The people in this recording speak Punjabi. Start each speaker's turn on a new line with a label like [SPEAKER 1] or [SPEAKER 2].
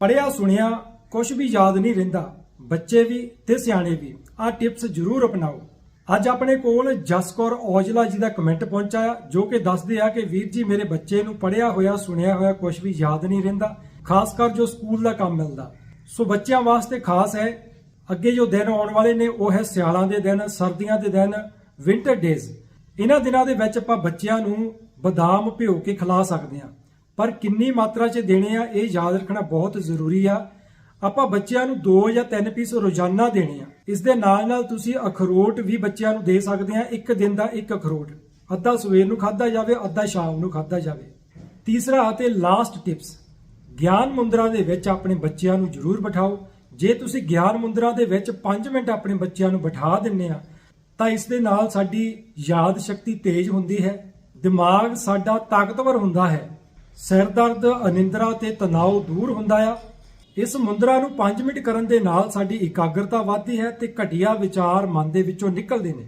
[SPEAKER 1] ਪੜਿਆ ਸੁਣਿਆ ਕੁਝ ਵੀ ਯਾਦ ਨਹੀਂ ਰਹਿੰਦਾ। ਬੱਚੇ ਵੀ ਤੇ ਸਿਆਣੇ ਵੀ, ਆਹ ਟਿਪਸ ਜ਼ਰੂਰ ਅਪਣਾਓ। ਅੱਜ ਆਪਣੇ ਕੋਲ ਜਸਕੌਰ ਔਜਲਾ ਜੀ ਦਾ ਕਮੈਂਟ ਪਹੁੰਚਾ, ਜੋ ਕਿ ਦੱਸਦੇ ਆ ਕਿ ਵੀਰ ਜੀ, ਮੇਰੇ ਬੱਚੇ ਨੂੰ ਪੜਿਆ ਹੋਇਆ, ਸੁਣਿਆ ਹੋਇਆ ਕੁਝ ਵੀ ਯਾਦ ਨਹੀਂ ਰਹਿੰਦਾ, ਖਾਸ ਕਰ ਜੋ ਸਕੂਲ ਦਾ ਕੰਮ ਮਿਲਦਾ। ਸੋ ਬੱਚਿਆਂ ਵਾਸਤੇ ਖਾਸ ਹੈ, ਅੱਗੇ ਜੋ ਦਿਨ ਆਉਣ ਵਾਲੇ ਨੇ, ਉਹ ਹੈ ਸਿਆਲਾਂ ਦੇ ਦਿਨ, ਸਰਦੀਆਂ ਦੇ ਦਿਨ ਵਿੰਟਰ ਡੇਜ਼ ਇਹਨਾਂ ਦਿਨਾਂ ਦੇ ਵਿੱਚ ਆਪਾਂ ਬੱਚਿਆਂ ਨੂੰ ਬਦਾਮ ਭਿਓ ਕੇ ਖਿਲਾ ਸਕਦੇ ਹਾਂ। ਪਰ ਕਿੰਨੀ ਮਾਤਰਾ 'ਚ ਦੇਣੇ ਆ, ਇਹ ਯਾਦ ਰੱਖਣਾ ਬਹੁਤ ਜ਼ਰੂਰੀ ਆ। ਆਪਾਂ ਬੱਚਿਆਂ ਨੂੰ 2 ਜਾਂ 3 ਪੀਸ ਰੋਜ਼ਾਨਾ ਦੇਣੇ ਆ। ਇਸ ਦੇ ਨਾਲ ਨਾਲ ਤੁਸੀਂ ਅਖਰੋਟ ਵੀ ਬੱਚਿਆਂ ਨੂੰ ਦੇ ਸਕਦੇ ਆ, ਇੱਕ ਦਿਨ ਦਾ ਇੱਕ ਅਖਰੋਟ। ਅੱਧਾ ਸਵੇਰ ਨੂੰ ਖਾਦਾ ਜਾਵੇ, ਅੱਧਾ ਸ਼ਾਮ ਨੂੰ ਖਾਦਾ ਜਾਵੇ। ਤੀਸਰਾ ਅਤੇ ਲਾਸਟ ਟਿਪਸ ਗਿਆਨ ਮੁੰਦਰਾ ਦੇ ਵਿੱਚ ਆਪਣੇ ਬੱਚਿਆਂ ਨੂੰ ਜ਼ਰੂਰ ਬਿਠਾਓ। ਜੇ ਤੁਸੀਂ ਗਿਆਨ ਮੁੰਦਰਾ ਦੇ ਵਿੱਚ 5 ਮਿੰਟ ਆਪਣੇ ਬੱਚਿਆਂ ਨੂੰ ਬਿਠਾ ਦਿੰਨੇ ਆ, ਤਾਂ ਇਸ ਦੇ ਨਾਲ ਸਾਡੀ ਯਾਦ ਸ਼ਕਤੀ ਤੇਜ਼ ਹੁੰਦੀ ਹੈ। ਦਿਮਾਗ ਸਾਡਾ ਤਾਕਤਵਰ ਹੁੰਦਾ ਹੈ। ਸਿਰ ਦਰਦ, ਅਨਿੰਦਰਾ ਤੇ ਤਣਾਅ ਦੂਰ ਹੁੰਦਾ ਆ। ਇਸ ਮੁੰਦਰਾ ਨੂੰ 5 ਮਿੰਟ ਕਰਨ ਦੇ ਨਾਲ ਸਾਡੀ ਇਕਾਗਰਤਾ ਵੱਧਦੀ ਹੈ ਤੇ ਘਟੀਆ ਵਿਚਾਰ ਮਨ ਦੇ ਵਿੱਚੋਂ ਨਿਕਲਦੇ ਨੇ।